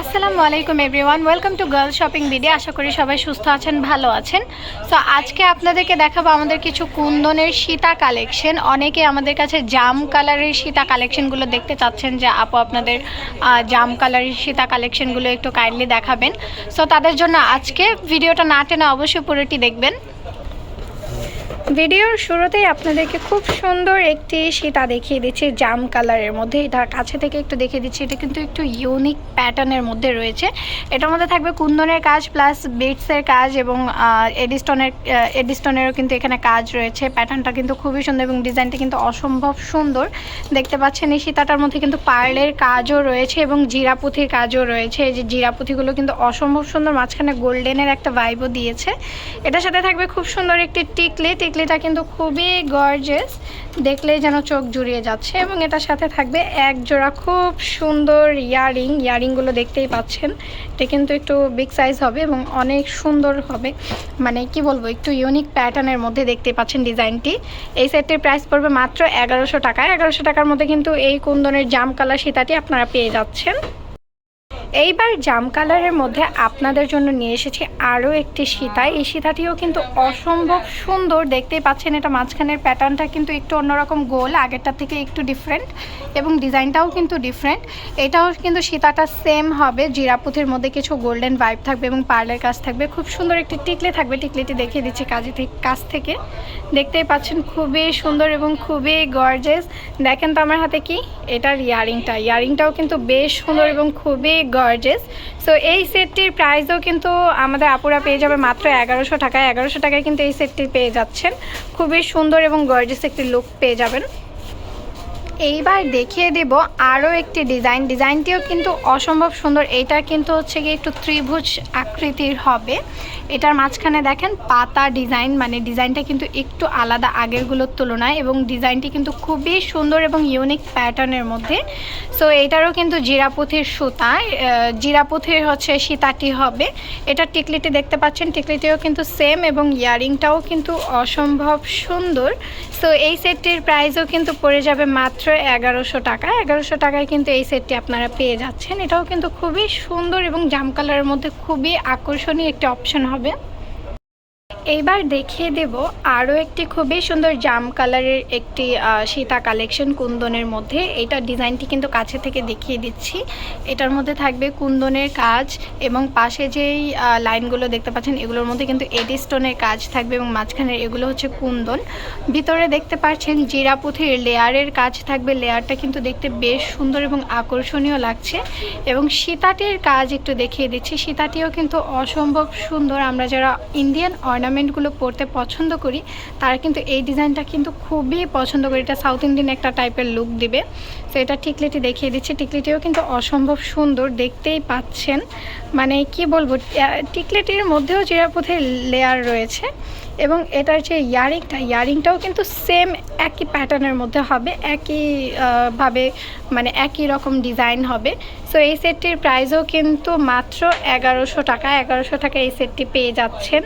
আসসালামু আলাইকুম everyone, welcome to girl shopping video আশা করি সবাই সুস্থ আছেন, ভালো আছেন। সো আজকে আপনাদেরকে দেখাবো আমাদের কিছু কুন্দনের সীতা কালেকশন। অনেকে আমাদের কাছে জাম কালারের সীতা কালেকশনগুলো দেখতে চাচ্ছেন যে, আপু, আপনাদের জাম কালারের সীতা কালেকশনগুলো একটু কাইন্ডলি দেখাবেন। সো তাদের জন্য আজকে ভিডিওটা না টেনে অবশ্যই পুরোটি দেখবেন। ভিডিওর শুরুতেই আপনাদেরকে খুব সুন্দর একটি সীতা দেখিয়ে দিচ্ছি, জাম কালারের মধ্যে। এটা কাছে থেকে একটু দেখিয়ে দিচ্ছি, এটা কিন্তু একটু ইউনিক প্যাটার্নের মধ্যে রয়েছে। এটার মধ্যে থাকবে কুন্দনের কাজ প্লাস বিটসের কাজ এবং এডিস্টনের এডিস্টনেরও কিন্তু এখানে কাজ রয়েছে। প্যাটার্নটা কিন্তু খুবই সুন্দর এবং ডিজাইনটা কিন্তু অসম্ভব সুন্দর। দেখতে পাচ্ছেন এই সীতাটার মধ্যে কিন্তু পার্লের কাজও রয়েছে এবং জিরাপুথির কাজও রয়েছে। এই যে জিরাপুথিগুলো কিন্তু অসম্ভব সুন্দর, মাঝখানে গোল্ডেনের একটা ভাইবও দিয়েছে। এটার সাথে থাকবে খুব সুন্দর একটি টিকলি। টিকলিটা কিন্তু খুবই গর্জেস দেখলেই যেন চোখ জুড়িয়ে যাচ্ছে এবং এটার সাথে থাকবে এক জোড়া খুব সুন্দর ইয়ারিং। ইয়ারিংগুলো দেখতেই পাচ্ছেন। এটা কিন্তু একটু বিগ সাইজ হবে এবং অনেক সুন্দর হবে। মানে কি বলব, একটু ইউনিক প্যাটার্নের মধ্যে দেখতে পাচ্ছেন ডিজাইনটি। এই সেটটির প্রাইস পড়বে মাত্র এগারোশো টাকা এগারোশো টাকার মধ্যে কিন্তু এই কুন্দনের জাম কালার সীতাটি আপনারা পেয়ে যাচ্ছেন। এইবার জাম কালারের মধ্যে আপনাদের জন্য নিয়ে এসেছি আরও একটি সীতা এই সীতাটিও কিন্তু অসম্ভব সুন্দর। দেখতেই পাচ্ছেন এটা মাঝখানের প্যাটার্নটা কিন্তু একটু অন্যরকম গোল, আগেরটার থেকে একটু ডিফারেন্ট এবং ডিজাইনটাও কিন্তু ডিফারেন্ট এটাও কিন্তু সীতাটা সেম হবে জিরাপুথির মধ্যে কিছু গোল্ডেন ভাইব থাকবে এবং পার্লের কাজ থাকবে। খুব সুন্দর একটি টিকলি থাকবে, টিকলিটি দেখিয়ে দিচ্ছি কাজে থেকে কাছ থেকে। দেখতেই পাচ্ছেন খুবই সুন্দর এবং খুবই গর্জেস দেখেন তো আমার হাতে কি? এটার ইয়ারিংটা। ইয়ারিংটাও কিন্তু বেশ সুন্দর এবং খুবই গর্জেস সো এই সেটটির প্রাইসও কিন্তু আমাদের আপুরা পেয়ে যাবে মাত্র এগারোশো টাকায়। এগারোশো টাকায় কিন্তু এই সেটটি পেয়ে যাচ্ছেন। খুবই সুন্দর এবং গর্জেস একটি লুক পেয়ে যাবেন। এইবার দেখিয়ে দেব আরও একটি ডিজাইন। ডিজাইনটিও কিন্তু অসম্ভব সুন্দর। এটা কিন্তু হচ্ছে গিয়ে একটু ত্রিভুজ আকৃতির হবে। এটার মাঝখানে দেখেন পাতা ডিজাইন মানে ডিজাইনটা কিন্তু একটু আলাদা আগেরগুলোর তুলনায় এবং ডিজাইনটি কিন্তু খুবই সুন্দর এবং ইউনিক প্যাটার্নের মধ্যে। সো এটারও কিন্তু জিরাপুথির সুতা জিরাপুথির হচ্ছে সীতাটি হবে। এটা টিকলিটি দেখতে পাচ্ছেন, টিকলিটিও কিন্তু সেম এবং ইয়ারিংটাও কিন্তু অসম্ভব সুন্দর। সো এই সেটটির প্রাইসও কিন্তু পড়ে যাবে মাত্র এগারোশো টাকা। এগারোশো টাকায় কিন্তু এই সেটটি আপনারা পেয়ে যাচ্ছেন। এটাও কিন্তু খুবই সুন্দর এবং জাম কালারের মধ্যে খুবই আকর্ষণীয় একটি অপশন হবে। এইবার দেখিয়ে দেব আরও একটি খুবই সুন্দর জাম কালারের একটি সীতা কালেকশন কুন্দনের মধ্যে। এটা ডিজাইনটি কিন্তু কাছে থেকে দেখিয়ে দিচ্ছি। এটার মধ্যে থাকবে কুন্দনের কাজ এবং পাশে যেই লাইনগুলো দেখতে পাচ্ছেন, এগুলোর মধ্যে কিন্তু এডি স্টোনের কাজ থাকবে এবং মাঝখানের এগুলো হচ্ছে কুন্দন। ভিতরে দেখতে পাচ্ছেন জিরাপুথির লেয়ারের কাজ থাকবে। লেয়ারটা কিন্তু দেখতে বেশ সুন্দর এবং আকর্ষণীয় লাগছে। এবং সীতাটির কাজ একটু দেখিয়ে দিচ্ছি। সীতাটিও কিন্তু অসম্ভব সুন্দর। আমরা যারা ইন্ডিয়ান অর্নামেন্টগুলো পরতে পছন্দ করি, তারা কিন্তু এই ডিজাইনটা কিন্তু খুবই পছন্দ করি। এটা সাউথ ইন্ডিয়ান একটা টাইপের লুক দিবে। তো এটা টিকলিটি দেখিয়ে দিচ্ছি। টিকলিটিও কিন্তু অসম্ভব সুন্দর, দেখতেই পাচ্ছেন। মানে কি বলব টিকলিটির মধ্যেও চিরাপথের লেয়ার রয়েছে এবং এটার যে ইয়ারিংটা, ইয়ারিংটাও কিন্তু সেম একই প্যাটার্নের মধ্যে হবে, একই ভাবে মানে একই রকম ডিজাইন হবে। সো এই সেটটির প্রাইসও কিন্তু মাত্র এগারোশো টাকা এগারোশো টাকা এই সেটটি পেয়ে যাচ্ছেন।